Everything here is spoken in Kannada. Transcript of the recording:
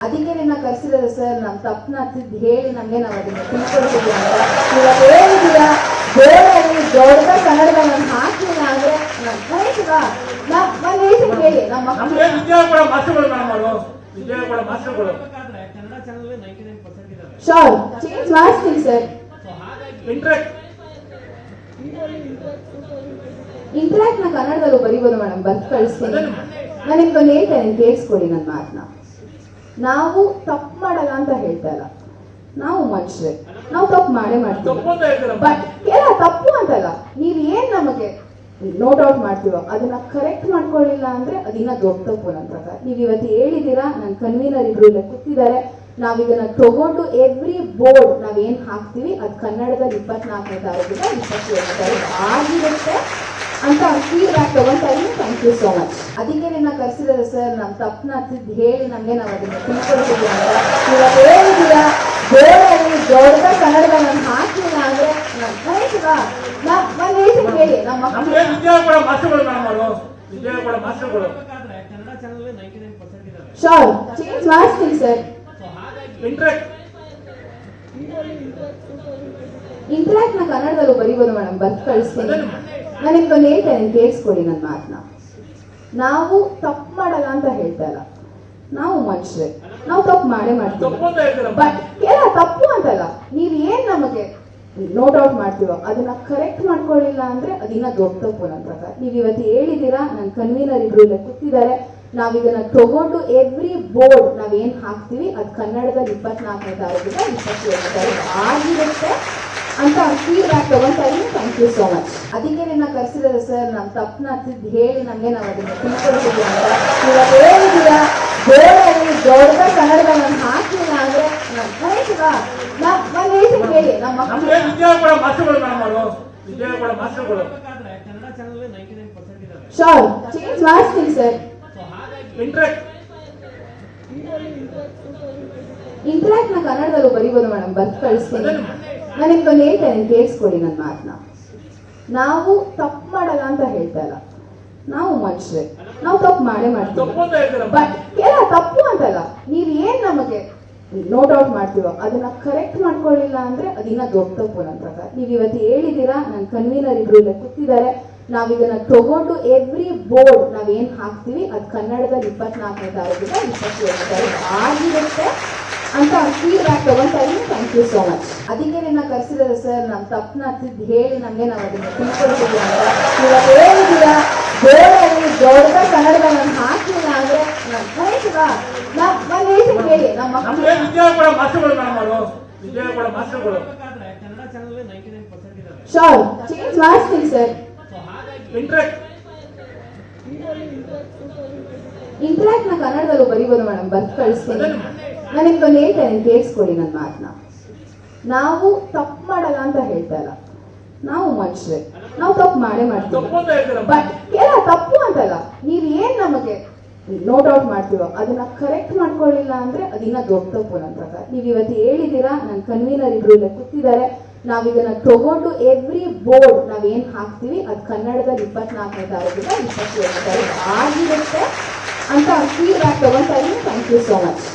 ಅದಕ್ಕೆ ನಿನ್ನ ಕರೆಸಿದ್ರೆ ಸರ್ ನಮ್ಮ ತಪ್ಪನ್ನ ಹತ್ತಿದ್ದು ಹೇಳಿ ನಮಗೆ ನಾವು ಅದನ್ನು ತಿಳ್ಕೊಳ್ತೀವಿ ಅಂತ. ಹೇಳಿದ್ದೀರಾ? ದೊಡ್ಡ ಕನ್ನಡ ನಾನು ಹಾಕ್ಲಿಲ್ಲ ಅಂದ್ರೆ ನಾನು ಕರೆಕ್ಟ್ವಾ ನಾನು ಹೇಳ್ತೀನಿ ಕೇಳಿ ನಮ್ಮ ಮಕ್ಕಳು ಮಾಸ್ಟರ್ಗಳು ಮೇಡಮ್ ಮಾಸ್ಟರ್ಗಳು ಶೋರ್ ಚೇಂಜ್ ಮಾಡಿಸ್ತೀನಿ ಸರ್. ಇಂಟ್ರಾಕ್ಟ್ನ ಕನ್ನಡದಲ್ಲೂ ಬರೀಬೋದು ಮೇಡಮ್ ಬಸ್ ಕಳಿಸ್ತೀನಿ. ನಾನು ನಿಮ್ಗೊಂದು ಹೇಳ್ತೇನೆ ಕೇಳಿಸ್ಕೊಡಿ ನನ್ನ ಮಾತನ್ನ ನಾವು ತಪ್ಪು ಮಾಡಲ್ಲ ಅಂತ ಹೇಳ್ತಾ ಇಲ್ಲ. ನಾವು ಮನುಷ್ಯರೇ. ನಾವು ತಪ್ಪು ಮಾಡೇ ಮಾಡ್ತೀವಿ. ತಪ್ಪು ಬಟ್ ಕೆಲ ತಪ್ಪು ಅಂತಲ್ಲ. ನೀವ್ ಏನ್ ನಮಗೆ ನೋ ಡೌಟ್ ಮಾಡ್ತೀವೋ ಅದನ್ನ ಕರೆಕ್ಟ್ ಮಾಡ್ಕೊಳ್ಳಿಲ್ಲ ಅಂದ್ರೆ ಅದಿನ್ನ ದೊಡ್ಡ ತಪ್ಪು ನನ್ನ ಪ್ರಕಾರ. ನೀವ್ ಇವತ್ತು ಹೇಳಿದೀರಾ ನನ್ನ ಕನ್ವೀನರ್ ಇಬ್ರು ಇಲ್ಲ ಕೂತಿದ್ದಾರೆ. ನಾವ್ ಇದನ್ನ ತಗೊಂಡು ಎವ್ರಿ ಬೋರ್ಡ್ ನಾವ್ ಏನ್ ಹಾಕ್ತಿವಿ ಅದ್ ಕನ್ನಡದಲ್ಲಿ ಇಪ್ಪತ್ನಾಲ್ಕನೇ ತಾರೀಕಿಂದ ಇಪ್ಪತ್ತೇಳನೇ ತಾರೀಕು ಆಗಿರುತ್ತೆ. ಅಂತ ಫೀಡ್ಬ್ಯಾಕ್ ತಗೊಂತಾ ಇದ್ದೀನಿ ಥ್ಯಾಂಕ್ ಯು ಸೋ ಮಚ್ ಅದಕ್ಕೆ ನಿನ್ನ ಕರೆಸಿದ್ರೆ ಸರ್ ನಮ್ಮ ತಪ್ಪನ್ನ ಹತ್ತಿದ್ದು ಹೇಳಿ ನಮಗೆ ನಾವು ಅದನ್ನು ತಿಳ್ಕೊಳ್ತೀವಿ ಅಂತ. ಇವಾಗ ಹೇಳಿದ್ದೀರಾ? ಗೋಡೆಯಲ್ಲಿ ದೊಡ್ಡ ಕನ್ನಡದ ನಾನು ಹಾಕ್ಲಿಲ್ಲ ಅಂದ್ರೆ ನಾನು ಹೇಳ್ತೀನಿ ಹೇಳಿ ನಮ್ಮ ಶೋರ್ ಚೇಂಜ್ ಮಾಡ್ತೀನಿ ಸರ್ ಇಂಟ್ರಾಕ್ಟ್ನ ಕನ್ನಡದಲ್ಲೂ ಬರಿಬೋದು ಮೇಡಮ್ ಬರ್ದು ಕಳಿಸ್ತೀನಿ. ನಾನು ಬಂದು ಹೇಳ್ತೇನೆ ಕೇಳಿಸ್ಕೊಳ್ಳಿ ನನ್ನ ಮಾತನ್ನ. ನಾವು ತಪ್ಪು ಮಾಡಲ್ಲ ಅಂತ ಹೇಳ್ತಲ್ಲ ನಾವು ಮನುಷ್ಯರೇ. ನಾವು ತಪ್ಪು ಮಾಡೇ ಮಾಡ್ತೀವಿ. ಬಟ್ ತಪ್ಪು ಅಂತಲ್ಲ. ನೀವ್ ಏನ್ ನಮಗೆ ನೋಟ್ ಔಟ್ ಮಾಡ್ತೀವೋ ಅದನ್ನ ಕರೆಕ್ಟ್ ಮಾಡ್ಕೊಳ್ಳಿಲ್ಲ ಅಂದ್ರೆ ಅದಿನ್ನ ದೊಡ್ಡ ತಪ್ಪು ನನ್ನ ಪ್ರಕಾರ. ನೀವ್ ಇವತ್ತು ಹೇಳಿದೀರಾ ನನ್ನ ಕನ್ವೀನರ್ ಇಬ್ರು ಇಲ್ಲ ಕೂತಿದ್ದಾರೆ. ನಾವ್ ಇದನ್ನ ತಗೊಂಡು ಎವ್ರಿ ಬೋರ್ಡ್ ನಾವ್ ಏನ್ ಹಾಕ್ತಿವಿ ಅದ್ ಕನ್ನಡದಲ್ಲಿ ಇಪ್ಪತ್ನಾಲ್ಕನೇ ತಾರೀಕಿಂದ ಇಪ್ಪತ್ತೇಳನೇ ತಾರೀಕು ಆಗಿರುತ್ತೆ. ಅಂತ ಫೀಡ್ಬ್ಯಾಕ್ ತಗೊಂತಾ ಇದ್ದೀನಿ ಥ್ಯಾಂಕ್ ಯು ಸೋ ಮಚ್ ಅದಕ್ಕೆ ನಿನ್ನ ಕರ್ಸಿರೋದು ಸರ್ ನಮ್ಮ ತಪ್ಪನ್ನ ತಿದ್ದು ಹೇಳಿ ನಮಗೆ ನಾವು ಅದನ್ನು ತಿಳ್ಕೊಳ್ತೀವಿ ಅಂತ. ಇವಾಗ ಹೇಳಿದೀಯ ಬೇರೆ ದೊಡ್ಡ ಕನ್ನಡದ ನಾನು ಹಾಕ್ಲಿಲ್ಲ ಅಂದ್ರೆ ನಾನು ಹೇಳ್ತೀನಿ ಹೇಳಿ ನಮ್ಮ ಶೋರ್ ಚೇಂಜ್ ಮಾಡಿಸ್ತೀನಿ ಸರ್ ಇಂಟ್ರಾಕ್ಟ್ನ ಕನ್ನಡದಲ್ಲೂ ಬರಿಬೋದು ಮೇಡಮ್ ಬಸ್ ಕಳಿಸ್ತೀನಿ. ನಾನು ನಿಮ್ಗೊಂದು ಹೇಳ್ತೇನೆ ಕೇಳಿಸ್ಕೊಳ್ಳಿ ನನ್ನ ಮಾತನ್ನ. ನಾವು ತಪ್ಪು ಮಾಡಲ್ಲ ಅಂತ ಹೇಳ್ತಾ ಇಲ್ಲ. ನಾವು ಮನುಷ್ಯರೇ. ನಾವು ತಪ್ಪು ಮಾಡೇ ಮಾಡ್ತೀವಿ. ಬಟ್ ಕೆಲ ತಪ್ಪು ಅಂತಲ್ಲ ನೀವು ಏನ್ ನಮಗೆ ನೋಟ್ ಔಟ್ ಮಾಡ್ತೀವೋ ಅದನ್ನ ಕರೆಕ್ಟ್ ಮಾಡ್ಕೊಳ್ಳಿಲ್ಲ ಅಂದ್ರೆ ಅದಿನ್ನ ದೊಡ್ಡ ತಪ್ಪು ನನ್ನ ಪ್ರಕಾರ. ನೀವು ಇವತ್ತು ಹೇಳಿದ್ದೀರಾ ನನ್ನ ಕನ್ವೀನರ್ ಇಬ್ರು ಇಲ್ಲ ಕೂತಿದ್ದಾರೆ. ನಾವು ಇದನ್ನ ತಗೊಂಡು ಎವ್ರಿ ಬೋರ್ಡ್ ನಾವೇನ್ ಹಾಕ್ತೀವಿ ಅದು ಅದ್ ಕನ್ನಡದಲ್ಲಿ ಇಪ್ಪತ್ನಾಲ್ಕನೇ ತಾರೀಕಿಂದ ಇಪ್ಪತ್ತೇಳನೇ ತಾರೀಕು ಆಗಿರುತ್ತೆ. ಅಂತ ಫೀಡ್ಬ್ಯಾಕ್ ತಗೊಂತಾ ಇದ್ದೀನಿ ಥ್ಯಾಂಕ್ ಯು ಸೋ ಮಚ್ ಅದಕ್ಕೆ ನಿನ್ನ ಕರೆಸಿದ್ರೆ ಸರ್ ನಮ್ಮ ತಪ್ಪನ ಹತ್ತಿದ್ದು ಹೇಳಿ ನಮಗೆ ನಾವು ಅದನ್ನು ತಿಳ್ಕೊಳ್ತೀವಿ ಅಂತ ಇವಾಗ ಹೇಳಿದೀರಾ ಬೋರ್ಡಲ್ಲಿ ದೊಡ್ಡ ಕನ್ನಡದ ನಾನು ಹಾಕಿಲ್ಲ ಅಂದ್ರೆ ನಾನು ಹೇಳ್ತೀನಿ ಹೇಳಿ ನಮ್ಮ ಶೋರ್ ಚೇಂಜ್ ಸರ್ ಇಂಟ್ರಾಕ್ಟ್ನ ಕನ್ನಡದಲ್ಲೂ ಬರೀಬೋದು ಮೇಡಮ್ ಬರ್ದು ಕಳಿಸ್ತೀನಿ. ನಾನು ನಿಮ್ಗೊಂದು ಹೇಳ್ತೇನೆ ಕೇಳಿಸ್ಕೊಳ್ಳಿ ನನ್ನ ಮಾತನ್ನ. ನಾವು ತಪ್ಪು ಮಾಡಲ್ಲ ಅಂತ ಹೇಳ್ತಾ ಇಲ್ಲ. ನಾವು ಮನುಷ್ಯರೇ. ನಾವು ತಪ್ಪು ಮಾಡೇ ಮಾಡ್ತೀವಿ. ಬಟ್ ಕೆಲ ತಪ್ಪು ಅಂತಲ್ಲ. ನೀವ್ ಏನ್ ನಮಗೆ ನೋಟ್ ಔಟ್ ಮಾಡ್ತೀವೋ ಅದನ್ನ ಕರೆಕ್ಟ್ ಮಾಡ್ಕೊಳ್ಳಿಲ್ಲ ಅಂದ್ರೆ ಅದಿನ್ನ ದೊಡ್ಡ ತಪ್ಪು ನನ್ನ ಪ್ರಕಾರ. ನೀವ್ ಇವತ್ತು ಹೇಳಿದೀರಾ ನನ್ನ ಕನ್ವೀನರ್ ಇಬ್ರು ಇಲ್ಲ ಕೂತಿದ್ದಾರೆ. ನಾವ್ ಇದನ್ನ ತಗೊಂಡು ಎವ್ರಿ ಬೋರ್ಡ್ ನಾವ್ ಏನ್ ಹಾಕ್ತಿವಿ ಅದ್ ಕನ್ನಡದಲ್ಲಿ ಇಪ್ಪತ್ನಾಲ್ಕನೇ ತಾರೀಕಿಂದ ಇಪ್ಪತ್ತೇಳನೇ ತಾರೀಕು ಆಗಿರುತ್ತೆ ಅಂತ ಫೀಡ್ಬ್ಯಾಕ್ ತಗೊಂತಾ ಇದ್ದೀನಿ ಥ್ಯಾಂಕ್ ಯು ಸೋ ಮಚ್